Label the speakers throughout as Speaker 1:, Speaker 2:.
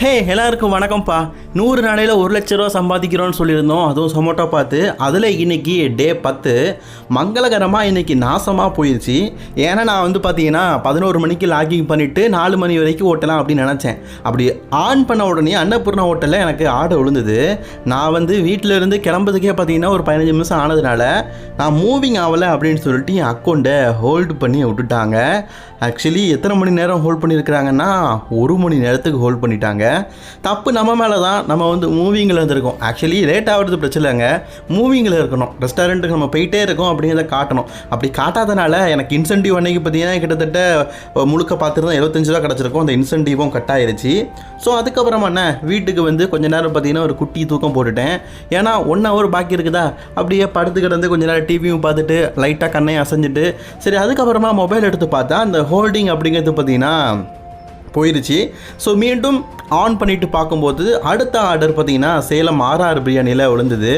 Speaker 1: ஹே எல்லாருக்கும் வணக்கம்ப்பா. நூறு நாளையில் ஒரு லட்ச ரூபா சம்பாதிக்கிறோன்னு சொல்லியிருந்தோம். அதுவும் சொமோட்டோ பார்த்து அதில் இன்னைக்கு டே பத்து. மங்களகரமாக இன்னைக்கு நாசமாக போயிடுச்சு ஏன்னா நான் வந்து பார்த்தீங்கன்னா பதினோரு மணிக்கு லாகிங் பண்ணிவிட்டு நாலு மணி வரைக்கும் ஓட்டலாம் அப்படின்னு நினச்சேன். அப்படி ஆன் பண்ண உடனே அன்னபூர்ணா ஹோட்டலில் எனக்கு ஆர்டர் விழுந்தது. நான் வந்து வீட்டில் இருந்து கிளம்புறதுக்கே பார்த்தீங்கன்னா ஒரு பதினஞ்சு நிமிஷம் ஆனதுனால நான் மூவிங் ஆகலை அப்படின்னு சொல்லிட்டு என் அக்கௌண்ட்டை ஹோல்டு பண்ணி விட்டுட்டாங்க. ஆக்சுவலி எத்தனை மணி நேரம் ஹோல்ட் பண்ணியிருக்கிறாங்கன்னா ஒரு மணி நேரத்துக்கு ஹோல்ட் பண்ணிட்டாங்க. தப்பு நம்ம மேலே தான் நம்ம வந்து மூவிங்கில் இருந்திருக்கோம். ஆக்சுவலி லேட் ஆகிறது பிரச்சனை இல்லைங்க. மூவிங்கில் இருக்கணும். ரெஸ்டாரண்ட்டுக்கு நம்ம போயிட்டே இருக்கோம் அப்படிங்கிறத காட்டணும். அப்படி காட்டாதனால எனக்கு இன்சென்டிவ் அன்னைக்கு பார்த்தீங்கன்னா கிட்டத்தட்ட முழுக்க பார்த்துருந்தா எழுபத்தஞ்சு ரூபா கிடச்சிருக்கும். அந்த இன்சென்டிவும் கட் ஆயிருச்சு. ஸோ அதுக்கப்புறமா என்ன? வீட்டுக்கு வந்து கொஞ்ச நேரம் பார்த்தீங்கன்னா ஒரு குட்டி தூக்கம் போட்டுட்டேன். ஏன்னா ஒன் ஹவர் பாக்கி இருக்குதா? அப்படியே படுத்து கிடந்து கொஞ்ச நேரம் டிவியும் பார்த்துட்டு லைட்டாக கண்ணையும் அசைஞ்சிட்டு சரி அதுக்கப்புறமா மொபைல் எடுத்து பார்த்தா அந்த ஹோல்டிங் அப்படிங்கிறது பார்த்தீங்கன்னா போயிருச்சு. ஸோ மீண்டும் ஆன் பண்ணிட்டு பார்க்கும்போது அடுத்த ஆர்டர் பார்த்தீங்கன்னா சேலம் ஆர்ஆர் பிரியாணியில் விழுந்தது.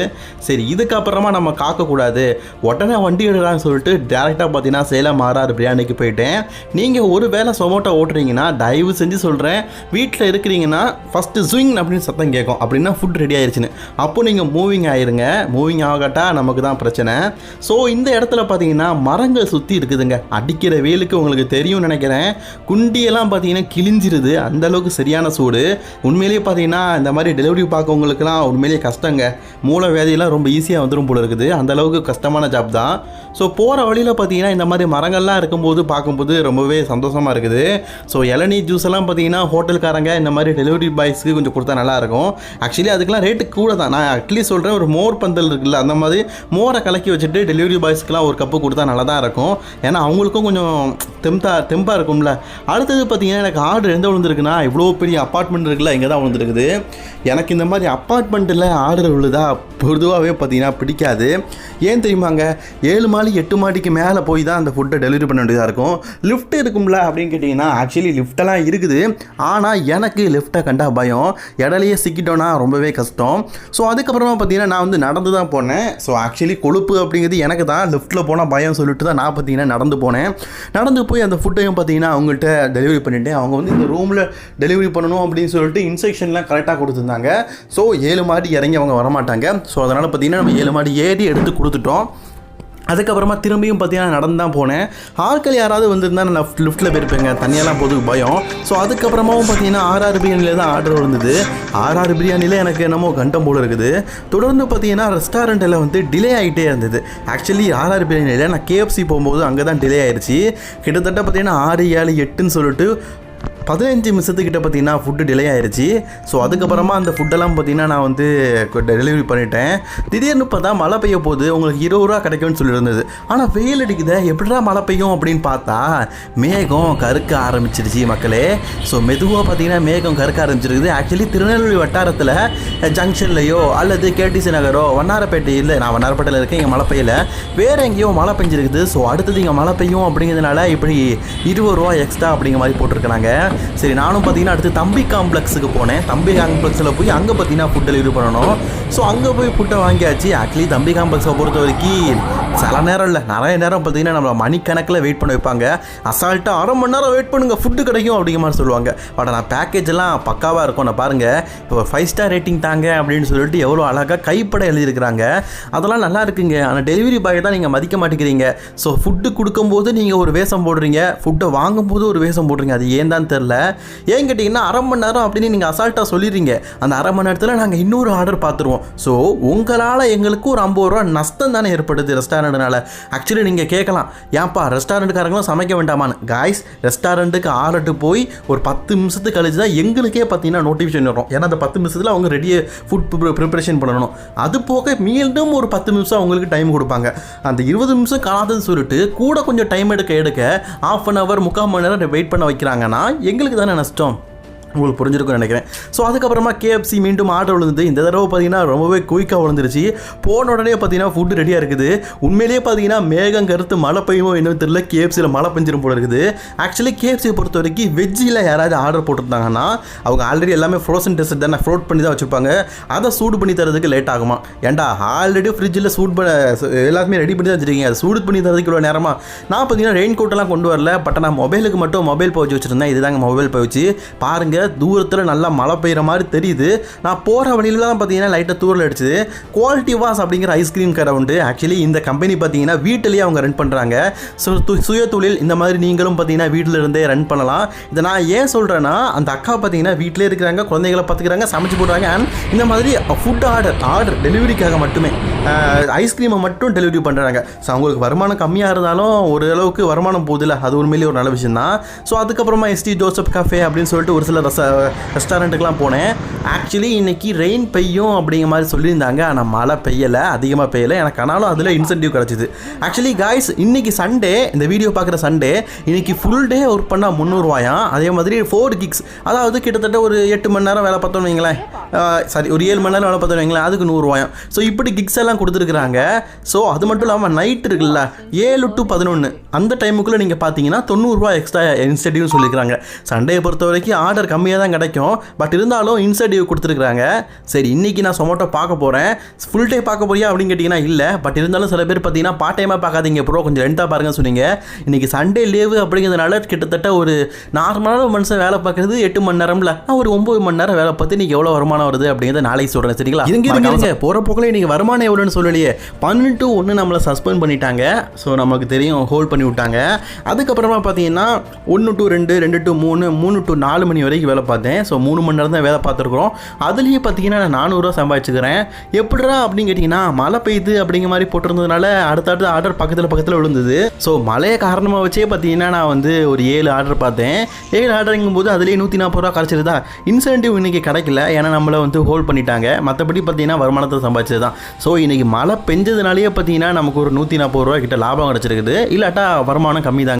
Speaker 1: சரி இதுக்கப்புறமா நம்ம காக்கக்கூடாது. உடனே வண்டி எடுக்கலாம்னு சொல்லிட்டு டேரெக்டாக பார்த்தீங்கன்னா சேலம் ஆர்ஆர் பிரியாணிக்கு போயிட்டேன். நீங்கள் ஒரு வேளை சொமோட்டோ ஓட்டுறீங்கன்னா தயவு செஞ்சு சொல்கிறேன் வீட்டில் இருக்கிறீங்கன்னா ஃபஸ்ட்டு ஸ்விங் அப்படின்னு சத்தம் கேட்கும். அப்படின்னா ஃபுட் ரெடி ஆயிடுச்சுன்னு அப்போ நீங்கள் மூவிங் ஆயிருங்க. மூவிங் ஆகட்டா நமக்கு தான் பிரச்சனை. ஸோ இந்த இடத்துல பார்த்தீங்கன்னா மரங்கள் சுற்றி இருக்குதுங்க. அடிக்கிற வெயிலுக்கு உங்களுக்கு தெரியும்னு நினைக்கிறேன். குண்டியெல்லாம் பார்த்தீங்கன்னா கிழிஞ்சிருது. அந்தளவுக்கு சரியான சூடு. உண்மையிலேயே பார்த்தீங்கன்னா இந்த மாதிரி டெலிவரி பார்க்கவங்களுக்குலாம் உண்மையிலேயே கஷ்டங்க. மூல வியாதியெல்லாம் ரொம்ப ஈஸியாக வந்துடும் போல இருக்குது. அந்த அளவுக்கு கஷ்டமான ஜாப் தான். ஸோ போகிற வழியில் பார்த்தீங்கன்னா இந்த மாதிரி மரங்கள்லாம் இருக்கும்போது பார்க்கும்போது ரொம்பவே சந்தோஷமாக இருக்குது. ஸோ இளநீ ஜூஸ் எல்லாம் பார்த்தீங்கன்னா ஹோட்டல்காரங்க இந்த மாதிரி டெலிவரி பாய்ஸ்க்கு கொஞ்சம் கொடுத்தா நல்லாயிருக்கும் ஆக்சுவலி அதுக்கெல்லாம் ரேட்டு கூட தான். நான் அட்லீஸ்ட் சொல்கிறேன் ஒரு மோர் பந்தல் இருக்குல்ல அந்த மாதிரி மோரை கலக்கி வச்சுட்டு டெலிவரி பாய்ஸ்க்குலாம் ஒரு கப்பு கொடுத்தா நல்லா தான் இருக்கும். ஏன்னா அவங்களுக்கும் கொஞ்சம் தெம்பா தெம்பாக இருக்கும்ல. அடுத்தது பார்த்தீங்கன்னா எனக்கு ஆர்டர் எந்த விழுந்திருக்குன்னா இவ்வளோ பெரிய அப்பார்ட்மெண்ட் இருக்குல்ல இங்கே தான் விழுந்துருக்குது எனக்கு இந்த மாதிரி அப்பார்ட்மெண்ட்டில் ஆர்டர் விழுதா பொதுவாகவே பார்த்தீங்கன்னா பிடிக்காது. ஏன் தெரியுமாங்க? ஏழு மாடி எட்டு மாடிக்கு மேலே போய் தான் அந்த ஃபுட்டை டெலிவரி பண்ண வேண்டியதாக இருக்கும். லிஃப்ட் இருக்கும்ல அப்படின்னு கேட்டிங்கன்னா ஆக்சுவலி லிஃப்டெல்லாம் இருக்குது. ஆனால் எனக்கு லிஃப்ட்டை கண்டா பயம். இடையிலேயே சிக்கிட்டோன்னா ரொம்பவே கஷ்டம். ஸோ அதுக்கப்புறமா பார்த்தீங்கன்னா நான் வந்து நடந்து தான் போனேன். ஸோ ஆக்சுவலி கொழுப்பு அப்படிங்கிறது எனக்கு தான். லிஃப்ட்டில் போனால் பயம் சொல்லிட்டு தான் நான் பார்த்தீங்கன்னா நடந்து போனேன். நடந்து போய் அந்த ஃபுட்டையும் பார்த்தீங்கன்னா அவங்கள்ட்ட டெலிவரி பண்ணிவிட்டு அவங்க வந்து இந்த ரூமில் டெலிவரி பண்ணணும் அப்படி அப்படின்னு சொல்லிட்டு இன்ஸ்ட்ரக்ஷன்லாம் கரெக்டாக கொடுத்துருந்தாங்க. ஸோ ஏழு மாடி இறங்கி அவங்க வரமாட்டாங்க. ஸோ அதனால் பார்த்தீங்கன்னா நம்ம ஏழு மாடி ஏறி எடுத்து கொடுத்துட்டோம். அதுக்கப்புறமா திரும்பியும் பார்த்தீங்கன்னா நடந்து தான் போனேன். ஆட்கள் யாராவது வந்திருந்தா நான் லிஃப்ட்டில் போயிருப்பேங்க. தனியெல்லாம் போதுக்கு பயம். ஸோ அதுக்கப்புறமாவும் பார்த்தீங்கன்னா ஆர்ஆர் பிரியாணியில் தான் ஆர்டர் வந்தது ஆர்ஆர் பிரியாணியில் எனக்கு என்னமோ கண்டம் போல் இருக்குது. தொடர்ந்து பார்த்தீங்கன்னா ரெஸ்டாரண்ட்டில் வந்து டிலே ஆகிட்டே இருந்தது. ஆக்சுவலி ஆர்ஆர் பிரியாணியில் நான் கேஎஃப்சி போகும்போது அங்கே தான் டிலே ஆயிடுச்சு கிட்டத்தட்ட பார்த்தீங்கன்னா ஆறு ஏழு எட்டுன்னு சொல்லிட்டு பதினஞ்சு நிமிஷத்துக்கிட்ட பார்த்தீங்கன்னா ஃபுட்டு டிலே ஆயிடுச்சு ஸோ அதுக்கப்புறமா அந்த ஃபுட்டெல்லாம் பார்த்தீங்கன்னா நான் வந்து டெலிவரி பண்ணிட்டேன். திடீர்னு பார்த்தா மழை பெய்ய போது உங்களுக்கு இருபது ரூபா கிடைக்கும்னு சொல்லியிருந்தது. ஆனால் வெயில் அடிக்குதே. எப்படிடா மழை பெய்யும் அப்படின்னு பார்த்தா மேகம் கருக்க ஆரம்பிச்சிருச்சு மக்களே. ஸோ மெதுவாக பார்த்தீங்கன்னா மேகம் கருக்க ஆரம்பிச்சிருக்குது. ஆக்சுவலி திருநெல்வேலி வட்டாரத்தில் ஜங்ஷன்லையோ அல்லது கேடிசி நகரோ வண்ணாரப்பேட்டை இல்லை. நான் வண்ணாரப்பேட்டையில் இருக்கேன். இங்கே மழை பெய்யல. வேறு எங்கேயோ மழை பெஞ்சிருக்குது. ஸோ அடுத்தது இங்கே மழை பெய்யும் அப்படிங்கிறதுனால இப்படி இருபது ரூபா எக்ஸ்ட்ரா அப்படிங்கிற மாதிரி போட்டிருக்கிறாங்க. போட்டிருக்காங்க சரி நானும் பார்த்தீங்கன்னா அடுத்து தம்பி காம்ப்ளெக்ஸுக்கு போனேன். தம்பி காம்ப்ளெக்ஸில் போய் அங்கே பார்த்தீங்கன்னா ஃபுட் டெலிவரி பண்ணணும். ஸோ அங்கே போய் ஃபுட்டை வாங்கியாச்சு. ஆக்சுவலி தம்பி காம்ப்ளெக்ஸை பொறுத்த வரைக்கும் சில நேரம் இல்லை. நிறைய நேரம் பார்த்தீங்கன்னா நம்ம மணிக்கணக்கில் வெயிட் பண்ண வைப்பாங்க. அசால்ட்டாக அரை மணி நேரம் வெயிட் பண்ணுங்க. ஃபுட்டு கிடைக்கும் அப்படிங்கிற மாதிரி சொல்லுவாங்க. பட் நான் பேக்கேஜ் எல்லாம் பக்காவாக இருக்கும். நான் பாருங்கள் இப்போ ஃபைவ் ஸ்டார் ரேட்டிங் தாங்க அப்படின்னு சொல்லிட்டு எவ்வளோ அழகாக கைப்பட எழுதியிருக்கிறாங்க. அதெல்லாம் நல்லா இருக்குங்க. ஆனால் டெலிவரி பாய் தான் நீங்கள் மதிக்க மாட்டேங்கிறீங்க. ஸோ ஃபுட்டு கொடுக்கும்போது நீங்கள் ஒரு வேஷம் போடுறீங்க. ஃபுட்டை வாங்கும்போது ஒரு வேஷம் போடுறீங்க. அது ஏன் தான் தெரில ஏன் கேட்டிங்கன்னா அரை மணி நேரம் அப்படின்னு நீங்கள் அசால்ட்டாக சொல்லிடுறீங்க. அந்த அரை மணி நேரத்தில் நாங்கள் இன்னொரு ஆர்டர் பார்த்துருவோம். ஸோ உங்களால் எங்களுக்கு ஒரு ஐம்பது ரூபா நஷ்டம் தானே ஏற்படுது ரெஸ்டாரண்ட்னால ஆக்சுவலி நீங்கள் கேட்கலாம். ஏன்ப்பா ரெஸ்டாரண்ட்டுக்காரங்களும் சமைக்க வேண்டாமான்னு. காய்ஸ் ரெஸ்டாரண்ட்டுக்கு ஆர்டர் போய் ஒரு பத்து நிமிஷத்துக்கு கழிச்சு தான் எங்களுக்கே பார்த்தீங்கன்னா நோட்டிஃபிகேஷன் வரும். ஏன்னா அந்த பத்து நிமிஷத்தில் அவங்க ரெடியே ஃபுட் ப்ரிப்பரேஷன் பண்ணணும். அது போக மீண்டும் ஒரு பத்து நிமிஷம் அவங்களுக்கு டைம் கொடுப்பாங்க. அந்த இருபது நிமிஷம் காணாதுன்னு சொல்லிட்டு கூட கொஞ்சம் டைம் எடுக்க எடுக்க ஆஃப் அன் ஹவர் முக்கால் மணி நேரம் வெயிட் பண்ண வைக்கிறாங்கன்னா எங்களுக்கு தானே நஷ்டம்? உங்களுக்கு புரிஞ்சிருக்கும்னு நினைக்கிறேன். ஸோ அதுக்கப்புறமா கேஎஃப்சி மீண்டும் ஆர்டர் விழுந்து இந்த தடவை பார்த்தீங்கன்னா ரொம்பவே குயிக்காக விழுந்துருச்சு. போன உடனே பார்த்தீங்கன்னா ஃபுட்டு ரெடியாக இருக்குது. உண்மையிலேயே பார்த்தீங்கன்னா மேகம் கருத்து மழை பெய்யுமோ என்னன்னு தெரியல. கேஎஃப்சியில் மழை பெஞ்சிரும் போல இருக்குது. ஆக்சுவலி கேஎஃப்சியை பொறுத்த வரைக்கும் வெஜ்ஜில் யாராவது ஆர்டர் போட்டிருந்தாங்கன்னா அவங்க ஆல்ரெடி எல்லாமே ஃப்ரோசன் டெஸ்ட் தானே ஃப்ரோட் பண்ணி தான் வச்சுருப்பாங்க அதை சூடு பண்ணி தரதுக்கு லேட் ஆகுமா? ஏன்டா ஆல்ரெடி ஃப்ரிட்ஜில் சூட் பண்ண எல்லாத்தையுமே ரெடி பண்ணி தான் வச்சுருக்கீங்க. அதை சூடு பண்ணி தரதுக்கு இவ்வளோ நேரமாக நான் பார்த்தீங்கன்னா ரெயின் கோட்டெல்லாம் கொண்டு வரல. பட் நான் மொபைலுக்கு மட்டும் மொபைல் பவுச் வச்சுருந்தேன். இதுதாங்க மொபைல் பவுச்சு பாருங்க தூரத்தில் நல்லா மழை பெய்கிற மாதிரி தெரியுது. நான் போகிற வழியில தான் பார்த்தீங்கன்னா லைட்டாக தூரில் அடிச்சுது. குவாலிட்டி வாஸ் அப்படிங்கிற ஐஸ்கிரீம் கடை உண்டு. ஆக்சுவலி இந்த கம்பெனி பார்த்தீங்கன்னா வீட்டிலேயே அவங்க ரன் பண்ணுறாங்க ஸோ சுய தொழில் இந்த மாதிரி நீங்களும் பார்த்தீங்கன்னா வீட்டில் இருந்தே ரன் பண்ணலாம். இதை நான் ஏன் சொல்கிறேன்னா அந்த அக்கா பார்த்தீங்கன்னா வீட்டிலே இருக்கிறாங்க குழந்தைகளை பார்த்துக்கிறாங்க சமைச்சு போடுறாங்க. அண்ட் இந்த மாதிரி ஃபுட் ஆர்டர் ஆர்டர் டெலிவரிக்காக மட்டுமே ஐஸ்கிரீமை மட்டும் டெலிவரி பண்ணுறாங்க ஸோ அவங்களுக்கு வருமானம் கம்மியாக இருந்தாலும் ஓரளவுக்கு வருமானம் போகுதுல்ல. அது உண்மையிலேயே ஒரு நல்ல விஷயம் தான் ஸோ அதுக்கப்புறமா எஸ்டி ஜோசப் கஃபே அப்படின்னு சொல்லிட்டு ஒரு சில ரெஸ்டாரண்ட்டுக்கெலாம் போனேன். ஆக்சுவலி இன்னைக்கு ரெயின் பெய்யும் அப்படிங்கிற மாதிரி சொல்லியிருந்தாங்க. ஆனால் மழை பெய்யலை அதிகமாக பெய்யலை. எனக்கு ஆனாலும் அதில் இன்சென்டிவ் கிடச்சிது. ஆக்சுவலி காய்ஸ் இன்னைக்கு சண்டே இந்த வீடியோ பார்க்குற சண்டே இன்னைக்கு ஃபுல் டே ஒர்க் பண்ணால் முந்நூறுவாயாம். அதே மாதிரி ஃபோர் கிக்ஸ் அதாவது கிட்டத்தட்ட ஒரு எட்டு மணி நேரம் வேலை பார்த்தோம்னு வைங்களேன். சாரி ஒரு ஏழு மணி நேரம் வேலை பார்த்தோம்னு வைங்களேன். அதுக்கு நூறுரூவாயம் ஸோ இப்படி கிக்ஸ் எல்லாம் கொடுத்துருக்குறாங்க. ஸோ அது மட்டும் இல்லாமல் நைட் இருக்குல்ல. ஏழு டு பதினொன்று அந்த டைமுக்குள்ளே நீங்கள் பார்த்தீங்கன்னா தொண்ணூறுரூவா எக்ஸ்ட்ரா இன்சென்டிவ்னு சொல்லியிருக்காங்க சண்டேயை பொறுத்த வரைக்கும் ஆர்டர் கம்மியாக தான் கிடைக்கும். பட் இருந்தாலும் இன்சென்டிவ் கொடுத்துருக்குறாங்க. சரி இன்னைக்கு நான் சொமோட்டோ பார்க்க போகிறேன் ஃபுல் டே பார்க்க போறியா அப்படின்னு கேட்டிங்கன்னா இல்லை. பட் இருந்தாலும் சில பேர் பார்த்தீங்கன்னா பார்ட் டைமாக பார்க்காதீங்க ப்ரோ கொஞ்சம் ரெண்டாக பாருங்க சொன்னீங்க. இன்னைக்கு சண்டே லீவு அப்படிங்கிறதுனால கிட்டத்தட்ட ஒரு நார்மலான ஒரு மனுஷன் வேலை பார்க்குறது எட்டு மணி நேரம்ல. ஒரு ஒம்பது மணி நேரம் வேலை பார்த்து இன்னைக்கு எவ்வளோ வருமானம் வருது அப்படிங்கிறத நாளைக்கு சொல்கிறேன் சரிங்களா? இருங்க, இருங்க போகிற போக்கில் இன்னைக்கு வருமானம் எவ்வளோன்னு சொல்லலையே. பன்னெண்டு ஒன்று நம்மளை சஸ்பெண்ட் பண்ணிட்டாங்க. ஸோ நமக்கு தெரியும் ஹோல்ட் பண்ணி விட்டாங்க அதுக்கப்புறமா பார்த்தீங்கன்னா ஒன்று டு ரெண்டு ரெண்டு டு மூணு மூணு டு நாலு மணி வரைக்கும் வேலை பார்த்தேன். ஸோ மூணு மணி நேரம் தான் வேலை பார்த்துருக்குறோம். அதுலேயே பார்த்தீங்கன்னா நான் நானூறுரூவா சம்பாதிச்சுக்கிறேன். எப்படிடா அப்படின்னு கேட்டிங்கன்னா மழை பெய்யுது அப்படிங்கிற மாதிரி போட்டிருந்ததுனால அடுத்தடுத்த ஆர்டர் பக்கத்தில் பக்கத்தில் விழுந்தது. ஸோ மழையை காரணமாக வச்சே பார்த்தீங்கன்னா நான் வந்து ஒரு ஏழு ஆர்டர் பார்த்தேன். ஏழு ஆர்டருங்கும் போது அதுலேயே நூற்றி நாற்பது ரூபா கிடச்சிருதா இன்சென்டிவ் இன்னைக்கு கிடைக்கல. ஏன்னா நம்மளை வந்து ஹோல்ட் பண்ணிட்டாங்க. மற்றபடி பார்த்தீங்கன்னா வருமானத்தை சம்பாதிச்சது தான். ஸோ இன்றைக்கி மழை பெஞ்சதுனாலேயே பார்த்தீங்கன்னா நமக்கு ஒரு நூற்றி நாற்பது ரூபா கிட்ட லாபம் கிடச்சிருக்குது. இல்லாட்டா வருமானம் கம்மி தாங்க